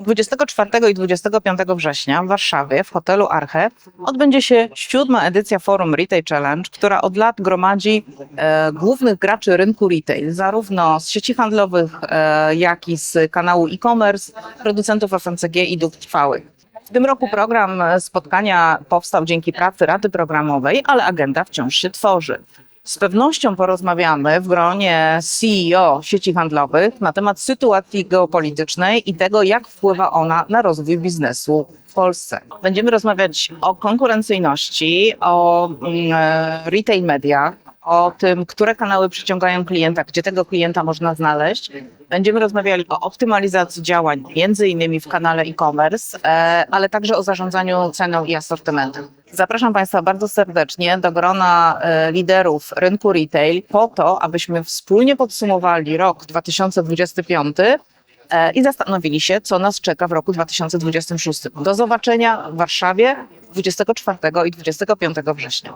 24 i 25 września w Warszawie w hotelu Arche odbędzie się siódma edycja Forum Retail Challenge, która od lat gromadzi e, głównych graczy rynku retail, zarówno z sieci handlowych, e, jak i z kanału e-commerce, producentów FMCG i dóbr trwałych. W tym roku program spotkania powstał dzięki pracy Rady Programowej, ale agenda wciąż się tworzy. Z pewnością porozmawiamy w gronie CEO sieci handlowych na temat sytuacji geopolitycznej i tego, jak wpływa ona na rozwój biznesu w Polsce. Będziemy rozmawiać o konkurencyjności, o mm, e, retail mediach, o tym, które kanały przyciągają klienta, gdzie tego klienta można znaleźć. Będziemy rozmawiali o optymalizacji działań, między innymi w kanale e-commerce, e, ale także o zarządzaniu ceną i asortymentem. Zapraszam Państwa bardzo serdecznie do grona e, liderów rynku retail po to, abyśmy wspólnie podsumowali rok 2025 e, i zastanowili się, co nas czeka w roku 2026. Do zobaczenia w Warszawie 24 i 25 września.